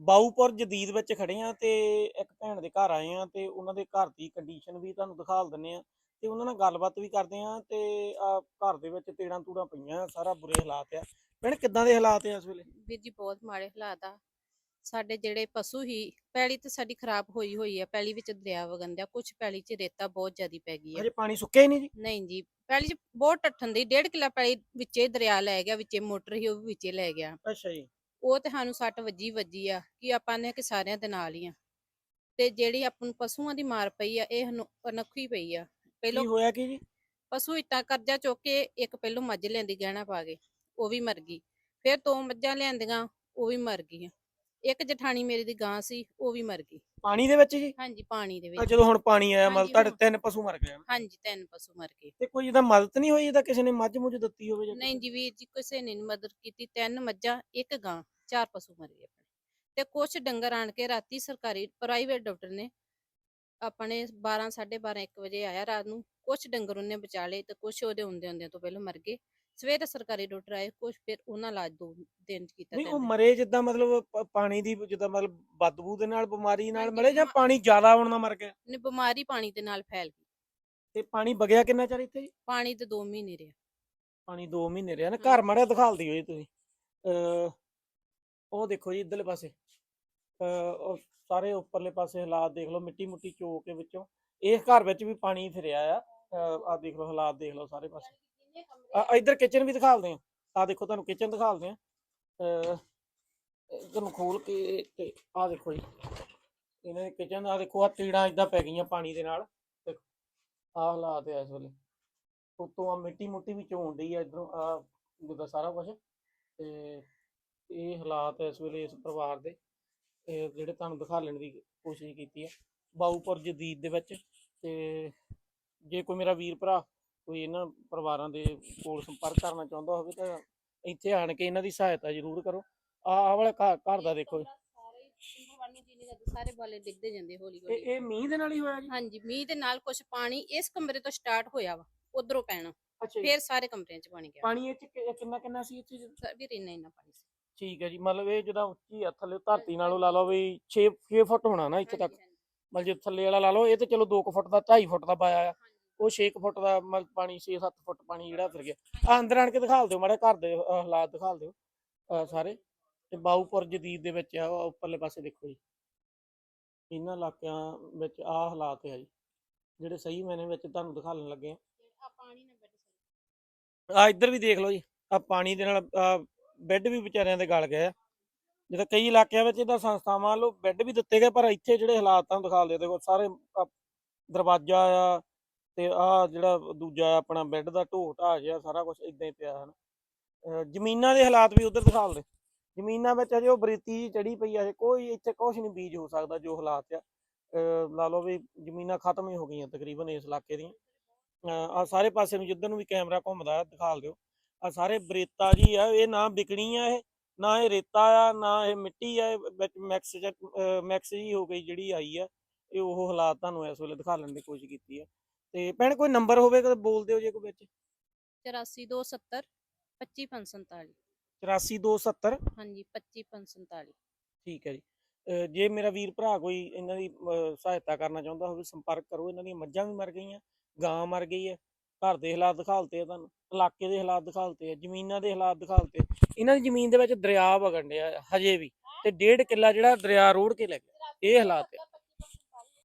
ਬਾਊਪੁਰ ਜਦੀਦ ਵਿੱਚ ਖੜੇ ਆ ਤੇ ਇੱਕ ਭੈਣ ਦੇ ਘਰ ਆਏ ਆ ਤੇ ਉਹਨਾਂ ਦੇ ਘਰ ਦੀ ਕੰਡੀਸ਼ਨ ਵੀ ਤੁਹਾਨੂੰ ਦਿਖਾਲ ਦਿੰਨੇ ਆ ਤੇ ਉਹਨਾਂ ਨਾਲ ਗੱਲਬਾਤ ਵੀ ਕਰਦੇ ਆ ਤੇ ਆ ਘਰ ਦੇ ਵਿੱਚ ਤੇੜਾਂ ਤੂੜਾਂ ਪਈਆਂ ਸਾਰਾ ਬੁਰੇ ਹਾਲਾਤ ਆ। ਭੈਣ ਕਿੱਦਾਂ ਦੇ ਹਾਲਾਤ ਆ ਇਸ ਵੇਲੇ? ਵੀਰ ਜੀ ਬਹੁਤ ਮਾੜੇ ਹਾਲਾਤ ਆ। ਸਾਡੇ ਜਿਹੜੇ ਪਸ਼ੂ ਹੀ ਪੈਲੀ ਤੇ ਸਾਡੀ ਖਰਾਬ ਹੋਈ ਹੋਈ ਆ ਪੈਲੀ ਵਿੱਚ ਦਰਿਆ ਵਗਣ ਦਿਆ ਕੁਝ ਪੈਲੀ 'ਚ ਰੇਤਾ ਬਹੁਤ ਜ਼ਿਆਦੀ ਪੈ ਗਈ ਆ। ਅਜੇ ਪਾਣੀ ਸੁੱਕਿਆ ਹੀ ਨਹੀਂ ਜੀ? ਨਹੀਂ ਜੀ ਪੈਲੀ 'ਚ ਬਹੁਤ ਟੱਠਣ ਦੀ ਡੇਢ ਕਿੱਲਾ ਪੈਲੀ ਵਿੱਚੇ ਦਰਿਆ ਲੈ ਗਿਆ ਵਿੱਚੇ ਮੋਟਰ ਹੀ ਉਹ ਵੀ ਵਿੱਚੇ ਲੈ ਗਿਆ। ਅੱਛਾ ਜੀ। ਉਹ ਤੇ ਸਾਨੂੰ ਸੱਟ ਵੱਜੀ ਵੱਜੀ ਆ ਕਿ ਆਪਾਂ ਨੇ ਕਿ ਸਾਰਿਆਂ ਦੇ ਨਾਲ ਹੀ ਆ। ਤੇ ਜਿਹੜੀ ਆਪਾਂ ਨੂੰ ਪਸ਼ੂਆਂ ਦੀ ਮਾਰ ਪਈ ਆ ਇਹ ਅਨੱਖੀ ਪਈ ਆ। ਪਹਿਲੋਂ ਕੀ ਹੋਇਆ ਕੀ ਜੀ? ਪਸ਼ੂ ਇਤਾਂ ਕਰਜ਼ਾ ਚੁੱਕ ਕੇ ਇੱਕ ਪਹਿਲੋਂ ਮੱਝ ਲੈਂਦੀ ਗਹਿਣਾ ਪਾ ਕੇ ਉਹ ਵੀ ਮਰ ਗਈ। ਫਿਰ ਦੋ ਮੱਝਾਂ ਲਿਆਂਦੀਆਂ ਉਹ ਵੀ ਮਰ ਗਈਆਂ। ਇੱਕ ਜਠਾਣੀ ਮੇਰੀ ਦੀ ਗਾਂ ਸੀ ਉਹ ਵੀ ਮਰ ਗਈ। ਪਾਣੀ ਦੇ ਵਿੱਚ ਜੀ? ਹਾਂਜੀ ਪਾਣੀ ਦੇ ਵਿੱਚ। ਜਦੋਂ ਹੁਣ ਪਾਣੀ ਆਇਆ ਮਤਲਬ ਹਾਂਜੀ, ਤੁਹਾਡੇ ਹੁਣ- ਤਿੰਨ ਪਸ਼ੂ ਮਰ ਗਏ। ਹਾਂਜੀ ਤਿੰਨ ਪਸ਼ੂ ਮਰ ਗਏ। ਤੇ ਕੋਈ ਇਹਦਾ ਮਦਦ ਨਹੀਂ ਹੋਈ ਇਹਦਾ ਕਿਸੇ ਨੇ ਮੱਝ ਮੁੱਝ ਦਿੱਤੀ ਹੋਵੇ ਜਾਂ ਨਹੀਂ ਜੀ ਵੀਰ ਜੀ ਕਿਸੇ ਨੇ ਨੀ ਮਦਦ ਕੀਤੀ। ਤਿੰਨ ਮੱਝਾਂ ਇੱਕ ਗਾਂ ਚਾਰ ਪਸ਼ੂ ਮਰ ਗਏ ਆਪਣੇ। ਤੇ ਕੁਛ ਡੰਗਰ ਆਣ ਕੇ ਰਾਤੀ ਸਰਕਾਰੀ ਪ੍ਰਾਈਵੇਟ ਡਾਕਟਰ ਨੇ ਆਪਣੇ 12 12:30 1 ਵਜੇ ਆਇਆ ਰਾਤ ਨੂੰ। ਕੁਛ ਡੰਗਰ ਉਹਨੇ ਬਚਾ ਲਏ ਤੇ ਕੁਛ ਉਹਦੇ ਹੁੰਦੇ ਹੁੰਦੇ ਤੋਂ ਪਹਿਲਾਂ ਮਰ ਗਏ। ਸਵੇਰੇ ਸਰਕਾਰੀ ਡਾਕਟਰ ਆਏ ਕੁਛ ਫਿਰ ਉਹਨਾਂ ਇਲਾਜ ਦੋ ਦਿਨ ਚ ਕੀਤਾ ਨਹੀਂ ਉਹ। ਮਰੇ ਜਿੱਦਾਂ ਮਤਲਬ ਪ- ਪਾਣੀ ਦੀ ਜਿੱਦਾਂ ਮਤਲਬ ਬਦਬੂ ਦੇ ਨਾਲ ਬਿਮਾਰੀ ਨਾਲ ਹਾਂਜੀ, ਮਰੇ ਜਾਂ ਪਾਣੀ ਜ਼ਿਆਦਾ ਆਉਣ ਨਾਲ ਮਰ ਗਿਆ? ਨੇ ਬਿਮਾਰੀ ਪਾਣੀ ਦੇ ਨਾਲ ਫੈਲ ਗਈ। ਤੇ ਪਾਣੀ ਵਗਿਆ ਕਿੰਨਾ ਚਿਰ ਇੱਥੇ? ਜੀ ਪਾਣੀ ਤੇ 2 ਮਹੀਨੇ ਰਿਹਾ। ਪਾਣੀ 2 ਮਹੀਨੇ ਰਿਹਾ ਨਾ। ਘਰ ਮਾੜਾ ਦਿਖਾਲਦੀ ਹੋਈ ਤੁਸੀਂ। ਅ ਉਹ ਦੇਖੋ ਜੀ ਇਧਰਲੇ ਪਾਸੇ। ਅ ਉਹ ਸਾਰੇ ਉੱਪਰਲੇ ਪਾਸੇ ਹਾਲਾਤ ਦੇਖ ਲਓ ਮਿੱਟੀ ਮੁੱਟੀ ਚੋ ਕੇ ਵਿੱਚੋਂ। ਇਸ ਘਰ ਵਿੱਚ ਵੀ ਪਾਣੀ ਫਿਰਿਆ ਆ। ਆ ਦੇਖ ਲਓ ਹਾਲਾਤ ਦੇਖ ਲਓ ਸਾਰੇ ਪਾਸੇ। ਆ ਇਧਰ ਕਿਚਨ ਵੀ ਦਿਖਾਲਦੇ ਆ। ਆ ਦੇਖੋ, ਤੁਹਾਨੂੰ ਕਿਚਨ ਦਿਖਾਲਦੇ ਆ। ਅ ਨੂੰ ਖੋਲ ਕੇ ਤੇ ਆ ਦੇਖੋ ਜੀ। ਇਹਨਾਂ ਦੇ ਕਿਚਨ ਆ ਦੇਖੋ ਆ ਤੀੜਾਂ ਇਦਾਂ ਪੈ ਗਈਆਂ ਪਾਣੀ ਦੇ ਨਾਲ। ਦੇਖੋ ਆ ਹਾਲਾਤ ਆ ਇਸ ਵੇਲੇ। ਉੱਤੋਂ ਆ ਮਿੱਟੀ ਮੁੱਟੀ ਵੀ ਚੋਣ ਡਈ ਆ ਇਧਰੋਂ ਆ ਜਿੱਦਾਂ ਸਾਰਾ ਕੁਝ ਤੇ ਇਹ ਹਾਲਾਤ ਇਸ ਵੇਲੇ ਇਸ ਪਰਿਵਾਰ ਦੇ। ਜਿਹੜੇ ਤੁਹਾਨੂੰ ਦਿਖਾ ਲੈਣ ਦੀ ਕੋਸ਼ਿਸ਼ ਕੀਤੀ ਹੈ ਬਾਊਪੁਰ ਜਦੀਦ ਦੇ ਵਿੱਚ। ਤੇ ਜੇ ਕੋਈ ਮੇਰਾ ਵੀਰ ਭਰਾ ਕੋਈ ਇਹਨਾਂ ਪਰਿਵਾਰਾਂ ਦੇ ਕੋਲ ਸੰਪਰਕ ਕਰਨਾ ਚਾਹੁੰਦਾ ਹੋਵੇ ਤਾਂ ਇੱਥੇ ਆਣ ਕੇ ਇਹਨਾਂ ਦੀ ਸਹਾਇਤਾ ਜ਼ਰੂਰ ਕਰੋ। ਆਹ ਆਹ ਵਾਲਾ ਘਰ ਘਰ ਦਾ ਦੇਖੋ ਜੀ। ਸਾਰੇ ਬਾਲੇ ਡਿੱਗਦੇ ਜਾਂਦੇ ਹੌਲੀ ਇਹ ਹੌਲੀ। ਇਹ ਮੀਂਹ ਦੇ ਨਾਲ ਹੀ ਹੋਇਆ ਜੀ? ਹਾਂਜੀ ਮੀਂਹ ਦੇ ਨਾਲ ਕੁਝ ਪਾਣੀ ਇਸ ਕਮਰੇ ਤੋਂ ਸਟਾਰਟ ਹੋਇਆ ਵਾ ਉਧਰੋਂ ਪੈਣਾ। ਅੱਛਾ ਜੀ। ਫਿਰ ਸਾਰੇ ਕਮਰਿਆਂ 'ਚ ਪਾਣੀ ਗਿਆ। ਪਾਣੀ ਇਹ ਚ ਕਿ- ਕਿੰਨਾ ਕਿੰਨਾ ਸੀ ਇੱਥੇ ਜੀ? ਸਰ ਵੀ ਇੰਨਾ ਇੰਨਾ ਪਾਣੀ ਸੀ। ਠੀਕ ਹੈ ਜੀ ਮਤਲਬ ਇਹ ਜਦੋਂ ਉੱਚੀ ਆ ਥੱਲੇ ਧਰਤੀ ਨਾਲੋਂ ਲਾ ਲਓ ਵੀ 6 6 ਫੁੱਟ ਹੋਣਾ ਨਾ ਇੱਥੇ ਤੱਕ। ਹਾਂਜੀ, ਹਾਂਜੀ। ਮਤਲਬ ਜੇ ਥੱਲੇ ਵਾਲਾ ਲਾ ਲਓ ਇਹ ਤੇ ਚਲੋ 2 ਫੁੱਟ ਦਾ 2.5 ਫੁੱਟ ਦਾ ਪਾਇਆ ਆ। ਉਹ 6 ਫੁੱਟ ਦਾ ਮਤਲਬ ਪਾਣੀ 6-7 ਫੁੱਟ ਪਾਣੀ ਜਿਹੜਾ ਫਿਰ ਗਿਆ। ਆ ਅੰਦਰ ਆਣ ਕੇ ਦਿਖਾਲ ਦਿਓ ਮਾੜੇ ਘਰ ਦੇ ਹਾਲਾਤ ਦਿਖਾਲ ਦਿਓ ਸਾਰੇ। ਤੇ ਬਾਊਪੁਰ ਜਦੀਦ ਦੇ ਵਿੱਚ ਆ ਉੱਪਰਲੇ ਪਾਸੇ ਦੇਖੋ ਜੀ। ਇਹਨਾਂ ਇਲਾਕਿਆਂ ਵਿੱਚ ਆ ਹਾਲਾਤ ਆ ਜੀ ਜਿਹੜੇ ਸਹੀ ਮੈਨੇ ਵਿੱਚ ਤੁਹਾਨੂੰ ਦਿਖਾਉਣ ਲੱਗੇ ਆ। ਆ ਪਾਣੀ ਇੱਧਰ ਵੀ ਦੇਖ ਲਓ ਜੀ ਆ ਪਾਣੀ ਦੇ ਨਾਲ ਬੈੱਡ ਵੀ ਵਿਚਾਰਿਆਂ ਦੇ ਗਲ ਗਏ ਆ। ਜਿੱਦਾਂ ਕਈ ਇਲਾਕਿਆਂ ਵਿੱਚ ਇਹਦਾ ਸੰਸਥਾਵਾਂ ਵੱਲੋਂ ਬੈੱਡ ਵੀ ਦਿੱਤੇ ਗਏ ਪਰ ਇੱਥੇ ਜਿਹੜੇ ਹਾਲਾਤ ਤੁਹਾਨੂੰ ਦਿਖਾ ਦਿਓ। ਦੇਖੋ ਸਾਰੇ ਦਰਵਾਜ਼ਾ ਆ ਤੇ ਆ ਜਿਹੜਾ ਦੂਜਾ ਆਪਣਾ ਬੈੱਡ ਦਾ ਢੋ ਢਾ ਜਿਹਾ ਸਾਰਾ ਕੁਝ ਇਦਾਂ ਹੀ ਪਿਆ ਹਨ। ਅਹ ਜ਼ਮੀਨਾਂ ਦੇ ਹਾਲਾਤ ਵੀ ਉਧਰ ਦਿਖਾ ਦੇ ਜ਼ਮੀਨਾਂ ਵਿੱਚ ਅਜੇ ਉਹ ਬਰੀਤੀ ਚੜੀ ਪਈ ਆ, ਹਜੇ ਕੋਈ ਇੱਥੇ ਕੁਝ ਨਹੀਂ ਬੀਜ ਹੋ ਸਕਦਾ ਜੋ ਹਾਲਾਤ ਆ। ਲਾ ਲਓ ਵੀ ਜ਼ਮੀਨਾਂ ਖਤਮ ਹੀ ਹੋ ਗਈਆਂ ਤਕਰੀਬਨ ਇਸ ਇਲਾਕੇ ਦੀਆਂ। ਆ ਸਾਰੇ ਪਾਸੇ ਨੂੰ ਜਿੱਧਰ ਨੂੰ ਵੀ ਕੈਮਰਾ ਘੁੰਮਦਾ ਦਿਖਾਲ ਦਿਓ। ਆ ਸਾਰੇ ਬਰੇਤਾ ਜੀ ਆ, ਇਹ ਨਾ ਵਿਕਣੀ ਆ ਇਹ, ਨਾ ਇਹ ਰੇਤਾ ਆ, ਨਾ ਇਹ ਮਿੱਟੀ ਆ ਵਿੱਚ ਮੈਕਸ ਜਾਂ ਮੈਕਸ ਜੀ ਹੋ ਗਈ ਜਿਹੜੀ ਆਈ ਆ। ਇਹ ਉਹ ਹਾਲਾਤ ਤੁਹਾਨੂੰ ਇਸ ਵੇਲੇ ਦਿਖਾਉਣ ਦੀ ਕੋਸ਼ਿਸ਼ ਕੀਤੀ ਆ। ਤੇ ਭੈਣ ਕੋਈ ਨੰਬਰ ਹੋਵੇ ਤਾਂ ਬੋਲ ਦਿਓ ਜੇ ਕੋਈ ਵਿੱਚ। 84270 25547 84270 ਹਾਂਜੀ 25547 ਠੀਕ ਹੈ ਜੀ। ਅਹ ਜੇ ਮੇਰਾ ਵੀਰ ਭਰਾ ਕੋਈ ਇਹਨਾਂ ਦੀ ਅਹ ਸਹਾਇਤਾ ਕਰਨਾ ਚਾਹੁੰਦਾ ਹੋਵੇ ਸੰਪਰਕ ਕਰੋ ਇਹਨਾਂ ਦੀਆਂ ਮੱਝਾਂ ਵੀ ਮਰ ਗਈਆਂ ਗਾਂ ਮਰ ਗਈ ਹੈ ਘਰ ਦੇ ਹਾਲਾਤ ਦਿਖਾਲਤੇ ਆ ਤੁਹਾਨੂੰ ਇਲਾਕੇ ਦੇ ਹਾਲਾਤ ਦਿਖਾਲਤੇ ਆ ਜ਼ਮੀਨਾਂ ਦੇ ਹਾਲਾਤ ਦਿਖਾਲਤੇ ਇਹਨਾਂ ਦੀ ਜ਼ਮੀਨ ਦੇ ਵਿੱਚ ਦਰਿਆ ਵਗਣ ਡਿਆ ਹਜੇ ਵੀ ਤੇ ਡੇਢ ਕਿੱਲਾ ਜਿਹੜਾ ਦਰਿਆ ਰੋੜ ਕੇ ਲੈ ਗਿਆ ਇਹ ਹਾਲਾਤ ਆ।